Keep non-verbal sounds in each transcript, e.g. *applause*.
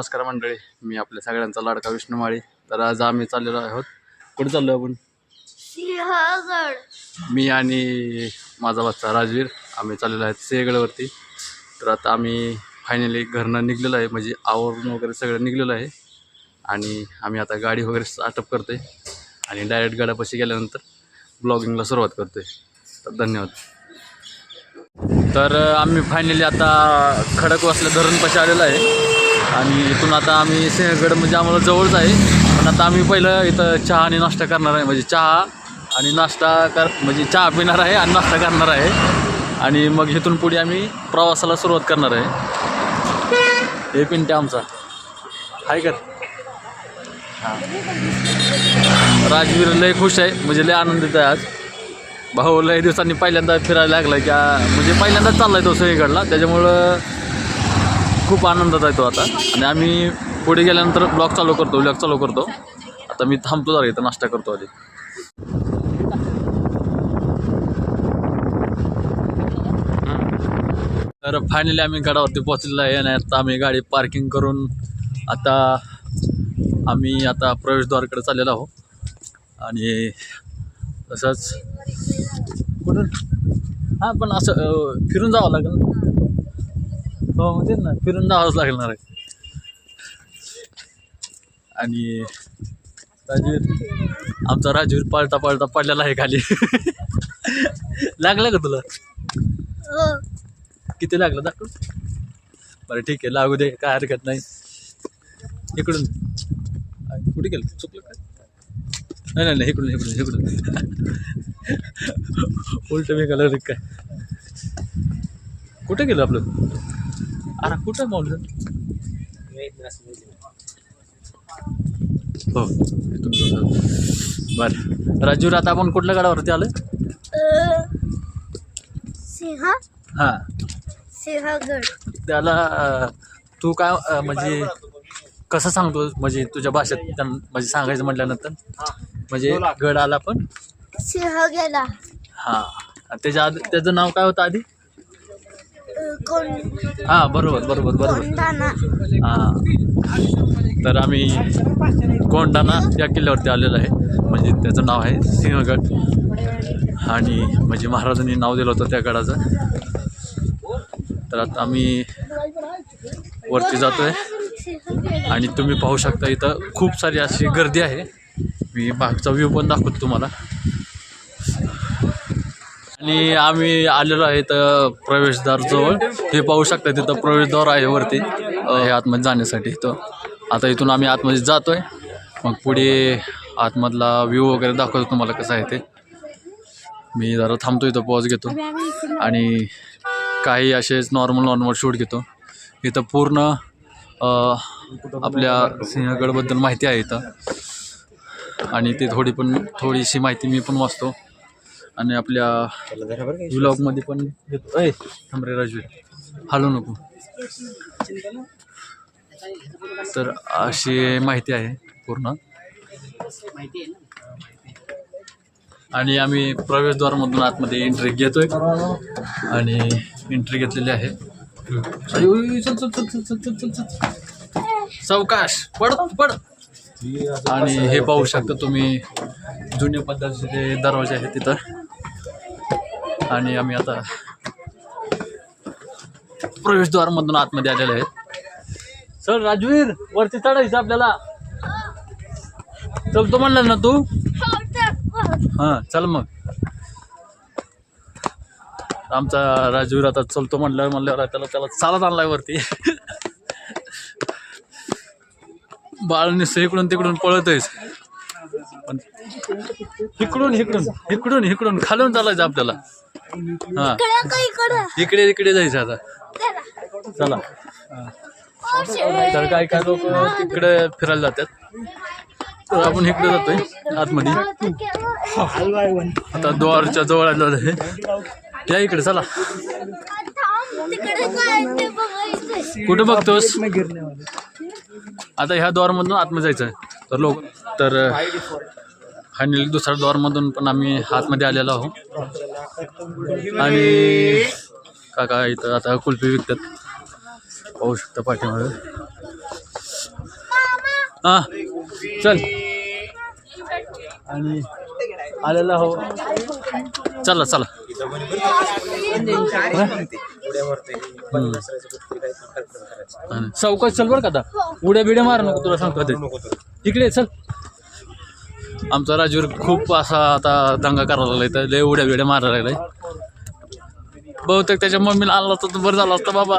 नमस्कार मंडळी मी आपल्या सगळ्यांचा लाडका विष्णू माळी तर आज आम्ही चाललेलो आहोत. कुठे चाललो आपण? मी आणि माझा बच्चा राजवीर आम्ही चाललेलो आहेत सिंहगडवरती तर आता आम्ही फायनली घरनं निघलेलो आहे म्हणजे आवरून वगैरे सगळं निघलेलं आहे. आणि आम्ही आता गाडी वगैरे स्टार्टअप करतो आहे आणि डायरेक्ट गाड्यापाशी गेल्यानंतर ब्लॉगिंगला सुरुवात करतो आहे तर धन्यवाद. तर आम्ही फायनली आता खडकवासला धरणपाशी आलेलो आहे. आणि इथून आता आम्ही सिंहगड म्हणजे आम्हाला जवळच आहे. पण आता आम्ही पहिलं इथं चहा आणि नाश्ता करणार आहे. म्हणजे चहा आणि नाश्ता कर म्हणजे चहा पिणार आहे आणि नाश्ता करणार आहे. आणि मग इथून पुढे आम्ही प्रवासाला सुरुवात करणार आहे. हे पिंट्या आमचा. आहे का? हां राजवीर लय खुश आहे. म्हणजे लय आनंदित आहे आज. भाऊ लय दिवसांनी पहिल्यांदा फिरायला लागला आहे का म्हणजे पहिल्यांदाच चाललाय तो सगळीकडला त्याच्यामुळं खूप आनंदात आहे तो आता. आणि आम्ही पुढे गेल्यानंतर ब्लॉग चालू करतो ब्लॉग चालू करतो. आता मी थांबतो जरा इथं नाश्ता करतो आधी. तर फायनली आम्ही गडावरती पोहोचलेलो आहे आणि आता आम्ही गाडी पार्किंग करून आता आम्ही आता प्रवेशद्वारकडे चाललेलो आहोत. आणि तसंच कुठून? हां पण असं फिरून जावं लागेल हो म्हणजे ना फिरून जावंच लागणार आहे आणि राजवीर आमचा राजवीर पळता पळता पडलेला आहे खाली. लागलं का तुला? हो. किती लागलं? दाखव. बरं ठीक आहे लागू दे काय हरकत नाही. इकडून. कुठे गेलं? चुकलं काय नाही नाही नाही इकडून इकडून इकडून. उलट मी कलर काय? कुठे गेलं आपलं? अरे कुठं मावलं हो. बरं. राजूर आता आपण कुठल्या गाडावरती आलं सिंह हां. सिंहगड. त्याला तू काय म्हणजे कसं सांगतो? म्हणजे तुझ्या भाषेत त्यां- म्हणजे सांगायचं म्हटल्यानंतर? म्हणजे गड आला पण? सिंह गेला हां त्याच्या आधी त्याचं नाव काय होतं आधी? कोण हां बरोबर बरोबर बरोबर. हां. तर आम्ही कोंडाणा या किल्ल्यावरती आलेलो आहे. म्हणजे त्याचं नाव आहे सिंहगड. आणि म्हणजे महाराजांनी नाव दिलं होतं त्या गडाचं. तर आता आम्ही वरती जातो आहे आणि तुम्ही पाहू शकता इथं खूप सारी अशी गर्दी आहे. मी मागचा व्ह्यू पण दाखवतो तुम्हाला. आणि आम्ही आलेलो आहे तर प्रवेशद्वार जवळ. हे पाहू शकता तिथं प्रवेशद्वार आहे वरती. हे आतमध्ये जाण्यासाठी इथं. आता इथून आम्ही आतमध्ये जातो आहे मग पुढे आतमधला व्ह्यू वगैरे दाखवतो तुम्हाला कसं आहे ते. मी जरा थांबतो इथं पॉज घेतो. आणि काही असेच नॉर्मल नॉर्मल शूट घेतो. इथं पूर्ण आपल्या सिंहगडबद्दल माहिती आहे इथं. आणि ते थोडी पण थोडीशी माहिती मी पण वाचतो. आणि आपल्या ब्लॉगमध्ये पण घेतो थांबरे राजवीर. हालो नको. तर अशी माहिती आहे पूर्ण. आणि आम्ही प्रवेशद्वारमधून आतमध्ये एंट्री घेतोय. आणि एंट्री घेतलेली आहे. सावकाश पड पड. आणि हे पाहू शकता तुम्ही जुन्या पद्धतीचे दरवाजे आहेत तिथं. आणि आम्ही आता प्रवेशद्वारमधून आतमध्ये आलेले आहेत चल राजवीर वरती चढायचं आपल्याला. चल तो म्हणला ना तू? हां चल मग. आमचा राजवीर आता चलतो म्हणल्यावर म्हणल्यावर त्याला त्याला चालत आणलाय वरती. बाळ निसतं इकडून तिकडून पळतच पण इकडून इकडून इकडून इकडून खालून चालायचं आपल्याला. हा. इकडे इकडे जायचं आता. चला. तर काय काय लोक तिकडे फिरायला जातात. तर आपण इकडे जातोय आतमध्ये. आता द्वारच्या जवळ आलो आहे या इकडे चला. कुठं बघतोस? आता ह्या द्वारमधून आतमध्ये जायचं आहे तर लोक तर फायनली दुसऱ्या द्वारमधून पण आम्ही आतमध्ये आलेलो आहो आणि काका इथं आता कुल्फी विकतात. पाहू शकता पाठीमध्ये हां चल. आणि आलेला हो चला चला. चौकात चल बरं का आता. उड्या बिड्या मार नको तुला सांगतो ते इकडे चल. आमचा राजूर खूप असा आता दंगा करायला लागलाय तर लय उड्या बिड्या मारायला लागलाय. बहुतेक त्याच्या मम्मीला आला असता तर बरं झाला असतं बाबा.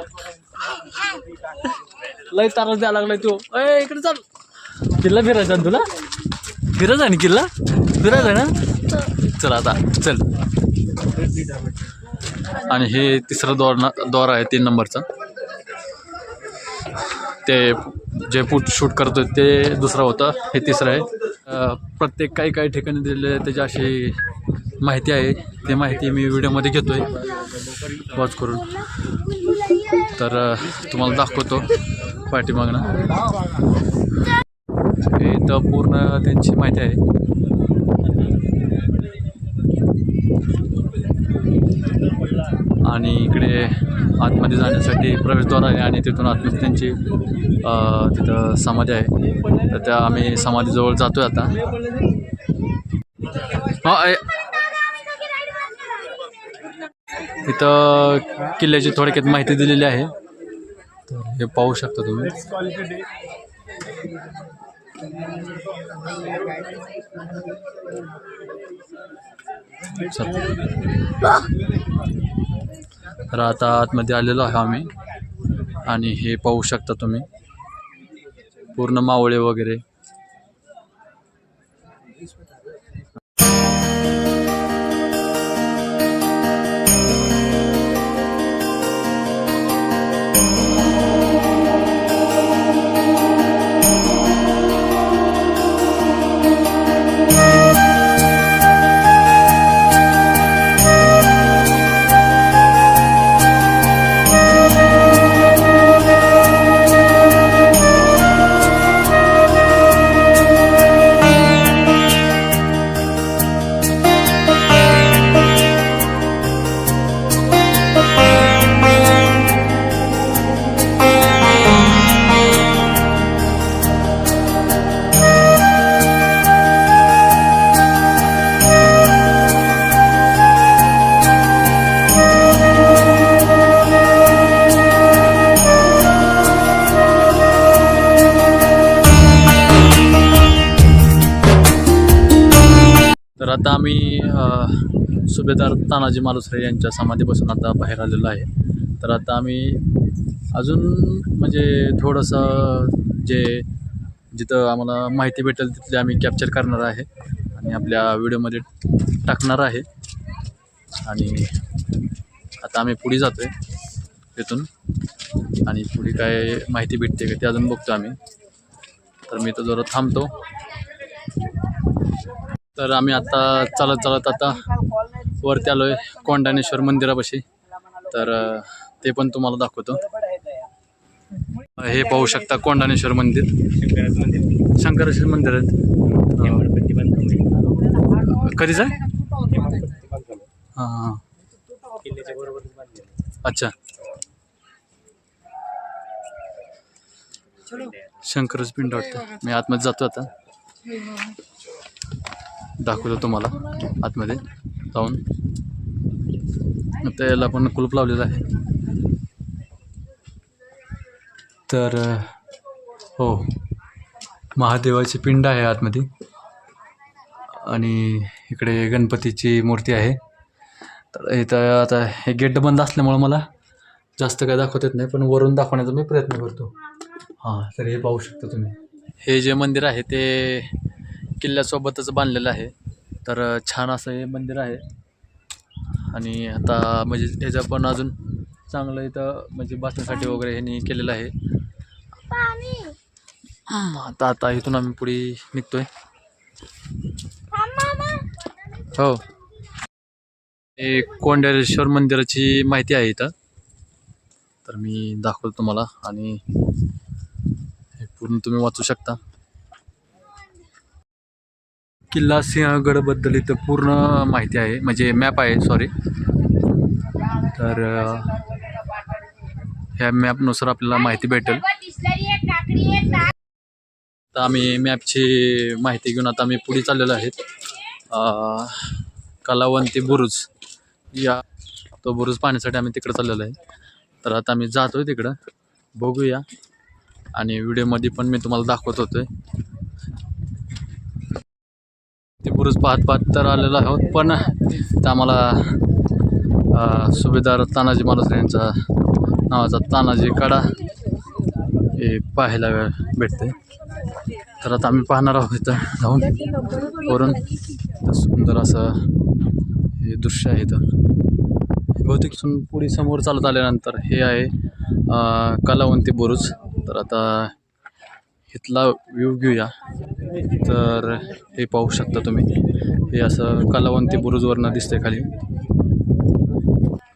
लय तारा द्यायला लागलाय तो. ए इकडे चाल. किल्ला फिरायचा ना तुला? फिरायचा आहे ना किल्ला? फिरायचा आहे ना? चल आता चल. आणि हे तिसरं दोर दोर आहे तीन नंबरचा. ते जे फूट शूट करतो ते दुसरं होतं हे तिसरं आहे. प्रत्येक काही काही ठिकाणी दिलेले त्याची अशी माहिती आहे. ती माहिती मी व्हिडिओमध्ये घेतो आहे वॉच करून. तर तुम्हाला दाखवतो पाठीमागणं इथं पूर्ण त्यांची माहिती आहे. आणि इकडे आतमध्ये जाण्यासाठी प्रवेशद्वार आहे आणि तिथून आतमध्ये त्यांची तिथं समाधी आहे. तर त्या आम्ही समाधीजवळ जातो आहे आता. हा इथं किल्ल्याची थोडक्यात माहिती दिलेली आहे. तर हे पाहू शकता तुम्ही. तर आता आतमध्ये आलेलो आहे आम्ही. आणि हे पाहू शकता तुम्ही. पूर्ण मावळे वगैरे. आम्ही सुभेदार तानाजी मालुसरे यांच्या समाधीपासून आता बाहेर आलेलो आहे. तर आता आम्ही अजून म्हणजे थोडंसं जे जिथं आम्हाला माहिती भेटेल तिथले आम्ही कॅप्चर करणार आहे आणि आपल्या व्हिडिओमध्ये टाकणार आहे. आणि आता आम्ही पुढे जातो आहे तिथून आणि पुढे काय माहिती भेटते का ते अजून बघतो आम्ही. तर मी तर जरा थांबतो. तर आम्ही आता चालत चालत आता वरती आलो आहे कोंडानेश्वर मंदिरापाशी. तर ते पण तुम्हाला दाखवतो. हे पाहू शकता कोंडानेश्वर मंदिर. शंकरेश्वर मंदिर आहे कधीच आहे? हां हां. अच्छा. शंकरच पिंड वाटतं. मी आतमध्ये जातो आता. दाखवतो तुम्हाला आतमध्ये. जाऊन. आता याला पण कुलूप लावलेलं आहे. तर हो. महादेवाची पिंड आहे आतमध्ये. आणि इकडे गणपतीची मूर्ती आहे. तर इथं आता हे गेट बंद असल्यामुळं मला जास्त काय दाखवत येत नाही पण वरून दाखवण्याचा मी प्रयत्न करतो. हां तर हे पाहू शकता तुम्ही. हे जे मंदिर आहे ते किल्ल्यासोबतच बांधलेलं आहे. तर छान असं हे मंदिर आहे. आणि आता म्हणजे ह्याचं पण अजून चांगलं इथं म्हणजे बसण्यासाठी वगैरे ह्यांनी केलेलं आहे. आता आता इथून आम्ही पुढे निघतोय. हो. हे कोंडेश्वर मंदिराची माहिती आहे इथं. तर मी दाखवतो तुम्हाला आणि हे पूर्ण तुम्ही वाचू शकता. किल्ला सिंहगडबद्दल इथं पूर्ण माहिती आहे म्हणजे मॅप आहे सॉरी तर ह्या मॅपनुसार आपल्याला माहिती भेटेल. तर आम्ही मॅपची माहिती घेऊन आता आम्ही पुढे चाललेलो आहेत. कलावंती बुरुज. या तो बुरुज पाहण्यासाठी आम्ही तिकडं चाललेलो आहे. तर आता आम्ही जातो आहे तिकडं. बघूया. आणि व्हिडिओमध्ये पण मी तुम्हाला दाखवत होतोय. ते बुरुज पाहत पाहत तर आलेलो आहोत. पण तर आम्हाला सुभेदार तानाजी मालुसरे यांचा नावाचा तानाजी कडा हे पाहायला भेटते तर आता आम्ही पाहणार आहोत इथं जाऊन. वरून सुंदर असं हे दृश्य आहे इथं. बहुतेक सुन पुढे समोर चालत आल्यानंतर हे आहे कलावंती बुरुज. तर आता इथला व्ह्यू घेऊया. तर हे पाहू शकता तुम्ही. हे असं कलावंती बुरुजवरनं दिसतंय खाली.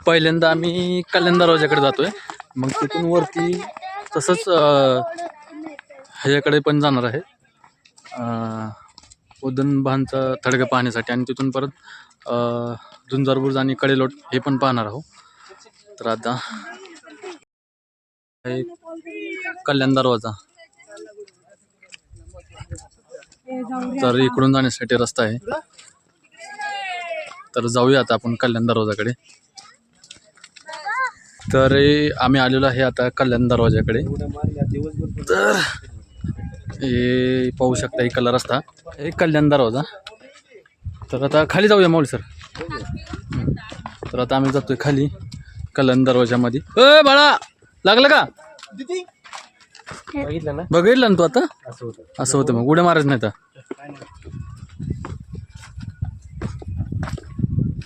पहिल्यांदा आम्ही कल्याण दरवाजाकडे जातो आहे मग तिथून वरती तसंच ह्याच्याकडे पण जाणार आहे. अं, उदनबानचा पाहण्यासाठी आणि तिथून परत झुंजारबुर्ज आणि कडेलोट हे पण पाहणार आहोत. तर आता कल्याण दरवाजा तर इकडून जाण्यासाठी रस्ता आहे. तर जाऊया आता आपण कल्याण दरवाजाकडे. तर हे आम्ही आलेलो आहे आता कल्याण दरवाजाकडे. तर हे पाहू शकता हे कलर रस्ता. हे कल्याण दरवाजा. तर आता खाली जाऊया माऊली सर. तर आता आम्ही जातोय खाली कल्याण दरवाजामध्ये. अ बाळा लागलं का? बघितलं ना? बघितलं ना तू आता? असं होतं. असं होतं मग. उड्या मारायचं नाही तर.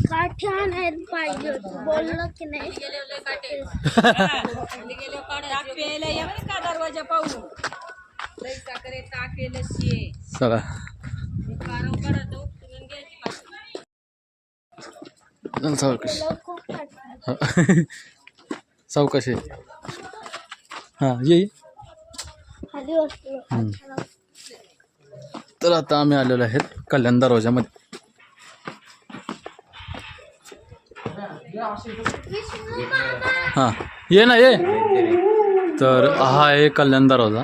काठी आणायला पाहिजे होतं. बोललो की नाही प्यायला या बरं का दरवाजा पाहून लई साखरे टाकेल शिये चला कारण कडा तो उचलून घ्यायची पाहिजे. चल सावकाश तुला खूप काटणार. हा. सावकाश आहे हां ये खाली बसलो हम्म. तर आता आम्ही आलेलो आहेत कल्याण दरवाजामध्ये हां. ये ना ये. तर हा आहे कल्याण दरवाजा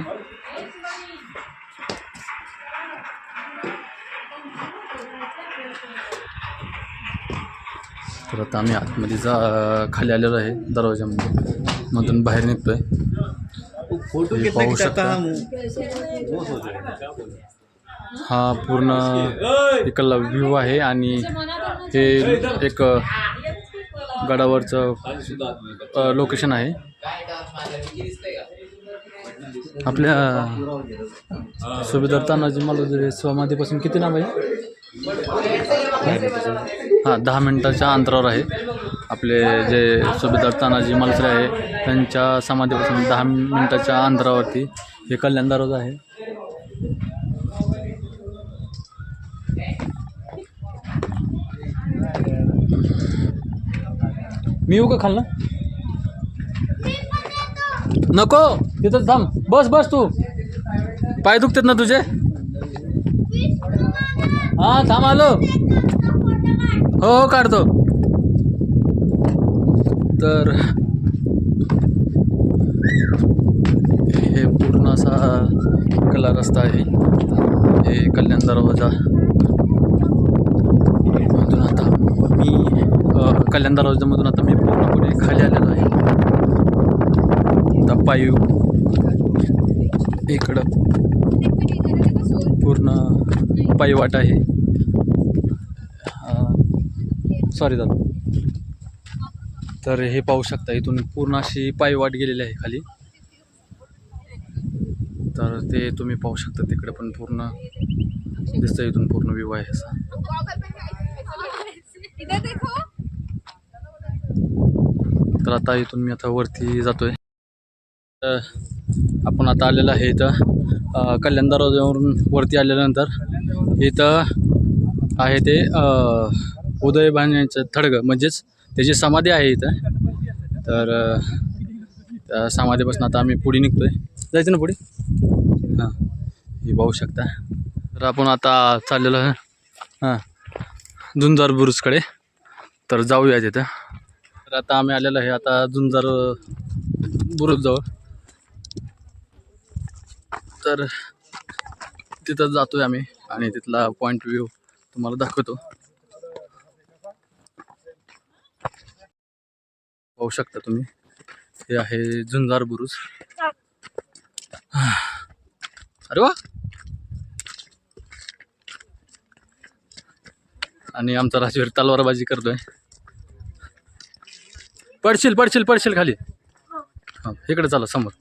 तर आता आम्ही आतमध्ये जा खाली आलेलो आहे दरवाजामध्ये मधून बाहेर निघतोय. फोटो पाहू शकता. हा पूर्ण इकडला व्ह्यू आहे आणि हे एक गडावरचं लोकेशन आहे. आपल्या सुभेदार तानाजी मालुसरे समाधीपासून किती लांब आहे? हां दहा मिनटाच्या अंतरावर आहे. आपले जे सुभेदार तानाजी मालसरे आहे त्यांच्या समाधीपासून दहा मिनटाच्या अंतरावरती हे कल्याण दरवाजा आहे. मी येऊ का खाल ना नको. तिथं थांब. बस बस तू. पाय दुखतात ना तुझे? हा थांब आलो. हो हो काढतो. तर हे पूर्ण असा कला रस्ता आहे. हे कल्याण दरवाजा मधून आता मी अ, कल्याण दरवाजामधून आता मी पूर्णपणे खाली आलेलो आहे. आता पायू इकडं पूर्ण पायवाट आहे. सॉरी दादा. तर हे पाहू शकता इथून पूर्ण अशी पायवाट गेलेली आहे खाली. तर ते तुम्ही पाहू शकता तिकडे पण पूर्ण दिसतं इथून पूर्ण व्यू आहे असा. तर आता इथून मी आता वरती जातोय. तर आपण आता आलेलं आहे इथं कल्याण दरवाजावरून वरती आल्यानंतर इथं आहे ते अं, थडगं म्हणजेच त्याची समाधी आहे इथं. तर त्या समाधीपासून आता आम्ही पुढे निघतोय. जायचं ना पुढे? हां हे पाहू शकता. तर आपण आता चाललेलो आहे हां जुंजार बुरुजकडे. तर जाऊया तिथं तर आता आम्ही आलेलो आहे आता जुंजर बुरुजजवळ तर तिथं जातोय आम्ही आणि तिथला पॉईंट व्ह्यू तुम्हाला दाखवतो. पाहू शकता तुम्ही हे आहे झुंजार बुरुज. अरे वा! आणि आमचा राजवीर तलवारबाजी करतोय. पडशील पडशील पडशील खाली. हा. इकडे चला समोर.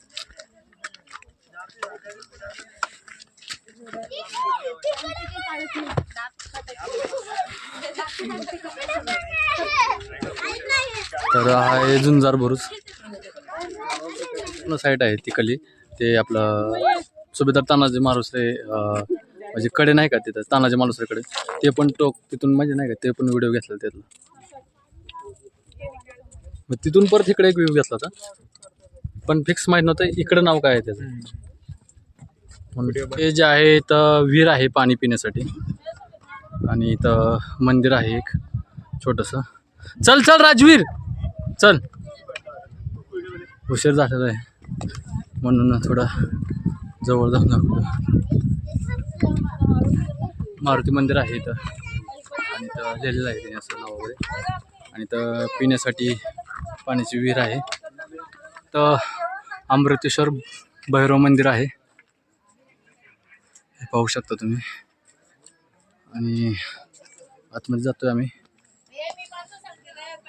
तर हा आहे झुंजार बुरुज साईड आहे तिकडली ते आपलं सुभेदार तानाजी मारुसरे म्हणजे कडे नाही का तिथं? तानाजी मारुसरेकडे. ते पण टोक तिथून म्हणजे नाही का ते पण व्हिडिओ घेतला त्यातला. मग तिथून परत इकडे एक व्ह्यू घेतला होता. पण फिक्स माहीत नव्हतं इकडं नाव काय आहे त्याचं. म्हणून हे जे आहे इथं विहीर आहे पाणी पिण्यासाठी. आणि इथं मंदिर आहे एक छोटंसं. चल चल राजवीर! चल. उशीर झालेला आहे. म्हणून थोडा जवळ जाऊन दाखवतो. मारुती मंदिर आहे इथं. आणि इथं लिहिलेलं आहे असं नाव वगैरे. आणि इथं पिण्यासाठी पाण्याची विहीर आहे. तर अमृतेश्वर भैरव मंदिर आहे. हे पाहू शकता तुम्ही. आणि आतमध्ये जातोय आम्ही.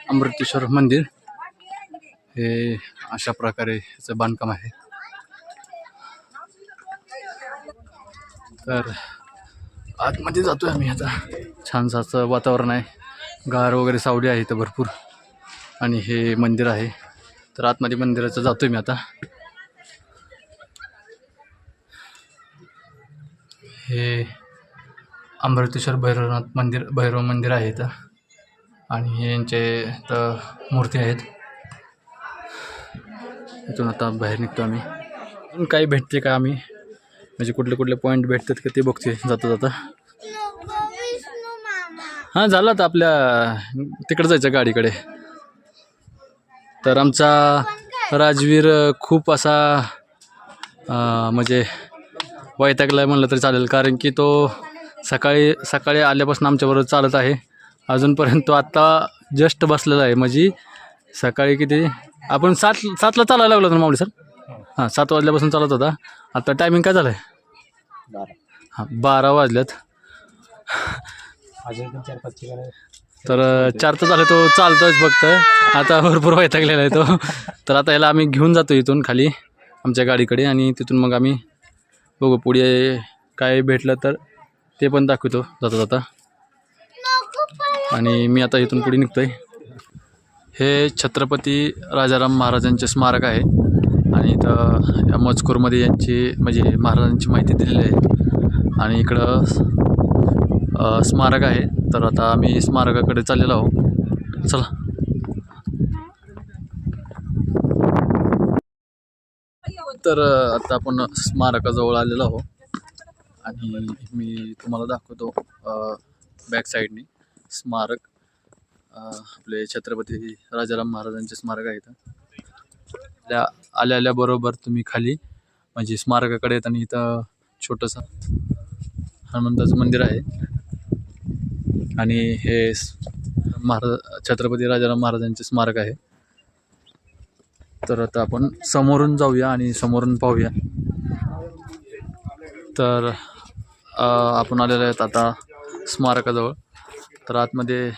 अमृतेश्वर मंदिर. हे अशा प्रकारे याचं बांधकाम आहे. तर आतमध्ये जातोय आम्ही आता. छानसं असं वातावरण आहे. गार वगैरे सावली आहे इथं भरपूर. आणि हे मंदिर आहे. तर आतमध्ये मंदिराचं जातोय मी आता. हे अमृतेश्वर भैरवनाथ मंदिर भैरव मंदिर आहे इथं. आणि हे यांचे इथं मूर्ती आहेत. इथून आता बाहेर निघतो आम्ही. अजून काही भेटते का आम्ही? म्हणजे कुठले कुठले पॉईंट भेटतात का ते बघते जाता जाता. हां झालं आता आपल्या तिकडे जायचं गाडीकडे. तर आमचा राजवीर खूप असा म्हणजे वैतागला आहे म्हणलं तरी चालेल. कारण की तो सकाळी सकाळी आल्यापासून आमच्याबरोबर चालत आहे. अजूनपर्यंत तो आत्ता जस्ट बसलेला आहे. म्हणजे सकाळी किती? आपण सात सातला चालायला लागलो होतो ना माऊली सर? हां. सात वाजल्यापासून चालत होता. आता टायमिंग काय झालं आहे हां बारा वाजल्यात. अजून पण चार पाच ठिकाणी. तर चार तर झालं तो चालतोच फक्त आता भरपूर वैतागलेला आहे तो. *laughs* तर आता याला आम्ही घेऊन जातो इथून खाली आमच्या गाडीकडे. आणि तिथून मग आम्ही बघू पुढे काय भेटलं तर ते पण दाखवतो जाता जाता. आणि मी आता इथून पुढे निघतोय. हे छत्रपती राजाराम महाराजांचे स्मारक आहे. आणि इथं या मजकूरमध्ये यांची म्हणजे महाराजांची माहिती दिलेली आहे. आणि इकडं स्मारक आहे. तर आता आम्ही स्मारकाकडे चाललेलो आहोत. चला. तर आता आपण स्मारकाजवळ आलेलो आहोत. आणि मी तुम्हाला दाखवतो बॅक साईडनी स्मारक. आपले छत्रपती राजाराम महाराजांचे स्मारक आहेत. त्या आल्या आल्याबरोबर तुम्ही खाली म्हणजे स्मारकाकडे येताना इथं छोटंसं हनुमंताचं मंदिर आहे. आणि हे महाराज छत्रपती राजाराम महाराजांचे स्मारक आहे. तर आता आपण समोरून जाऊया आणि समोरून पाहूया. तर आपण आलेलो आहेत आता स्मारकाजवळ. तर आतमध्ये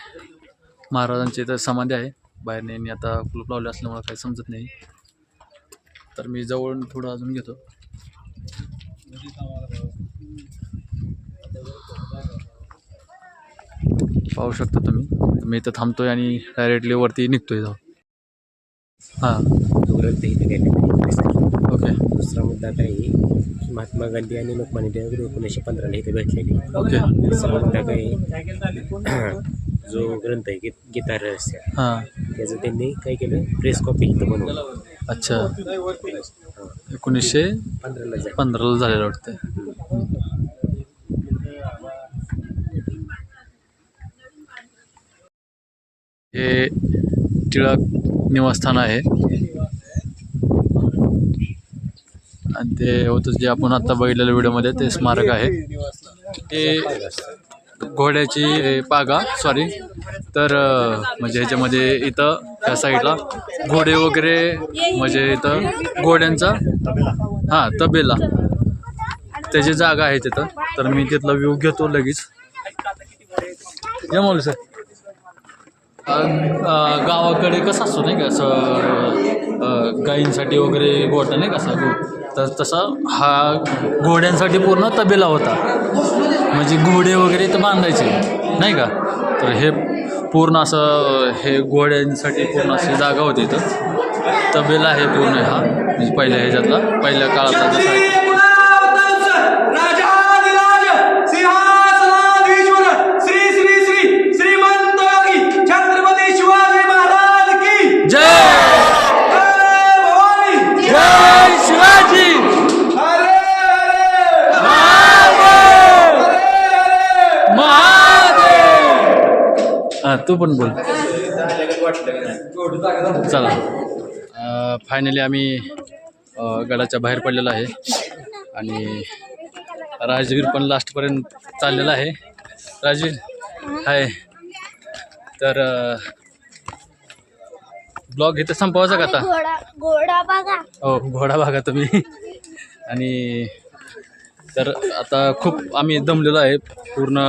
महाराजांची तर समाधी आहे. बाहेर नेहमी आता कुलूप लावले असल्यामुळे काही समजत नाही. तर मी जवळून थोडं अजून घेतो. पाहू शकता तुम्ही. मी इथं थांबतोय आणि डायरेक्टली वरती निघतोय जाऊ हां. ओके. दुसरा मुद्दा काही महात्मा गांधी आणि लोकमान्य टिळक एकोणीसशे पंधराला इथे भेटलेली. ओके. तिसरा मुद्दा काही *clears throat* जो ग्रंथ आहे गीत गीता रहस्य. हां. त्याचं त्यांनी काय केलं? प्रेस कॉपी इथं बनवलं. अच्छा. एकोणीसशे पंधराला पंधराला झालेलं वाटतं हे टिळक निवासस्थान आहे. आणि ते होतं जे आपण आत्ता बघितलेल्या व्हिडिओमध्ये ते स्मारक आहे. ते घोड्याची पागा सॉरी तर म्हणजे ह्याच्यामध्ये इथं त्या साईडला घोडे वगैरे म्हणजे इथं घोड्यांचा हां तबेला. त्याची जागा आहे तिथं. तर मी तिथला व्ह्यू घेतो लगेच. या मौली सर गावाकडे कसं असतो नाही का असं गाईंसाठी गायींसाठी वगैरे गोठा नाही कसा गो तर तसा हा घोड्यांसाठी पूर्ण तबेला होता. म्हणजे घोडे वगैरे तर बांधायचे नाही का? तर हे पूर्ण असं हे घोड्यांसाठी पूर्ण अशी जागा होती इथं. तबेला आहे पूर्ण हा म्हणजे पहिल्या ह्याच्यातला पहिल्या काळातला जसा तू पण बोल. चला. फायनली आम्ही गडाच्या बाहेर पडलेलो आहे. आणि राजवीर पण लास्टपर्यंत चाललेला आहे. राजवीर हाय तर ब्लॉग इथं संपवायचा का आता? घोडा घोडा बघा. हो घोडा बघा तुम्ही. आणि तर आता खूप आम्ही दमलेलो आहे. पूर्ण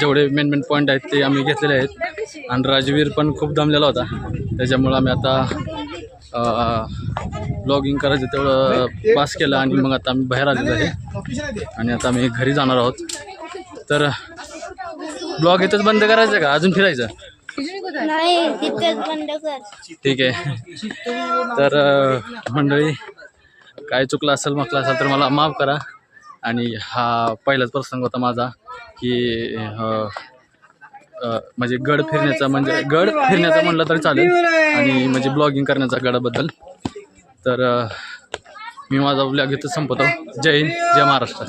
जेवढे मेन मेन पॉईंट आहेत ते आम्ही घेतलेले आहेत. आणि राजवीर पण खूप दमलेला होता. त्याच्यामुळं आम्ही आता ब्लॉगिंग करायचं तेवढं पास केलं आणि मग आता आम्ही बाहेर आलेलो आहे. आणि आता आम्ही घरी जाणार आहोत. तर ब्लॉग इथंच बंद करायचं का? अजून फिरायचं? ठीक आहे. तर मंडळी काय चुकलं असेल म्हटलं असेल तर मला माफ करा. आणि हा पहिलाच प्रसंग होता माझा की म्हणजे गड फिरण्याचा म्हणजे गड फिरण्याचा म्हणलं तरी चालेल. आणि म्हणजे ब्लॉगिंग करण्याचा गडाबद्दल. तर मी माझा ब्लॉग इथं संपवतो. जय हिंद जय महाराष्ट्र.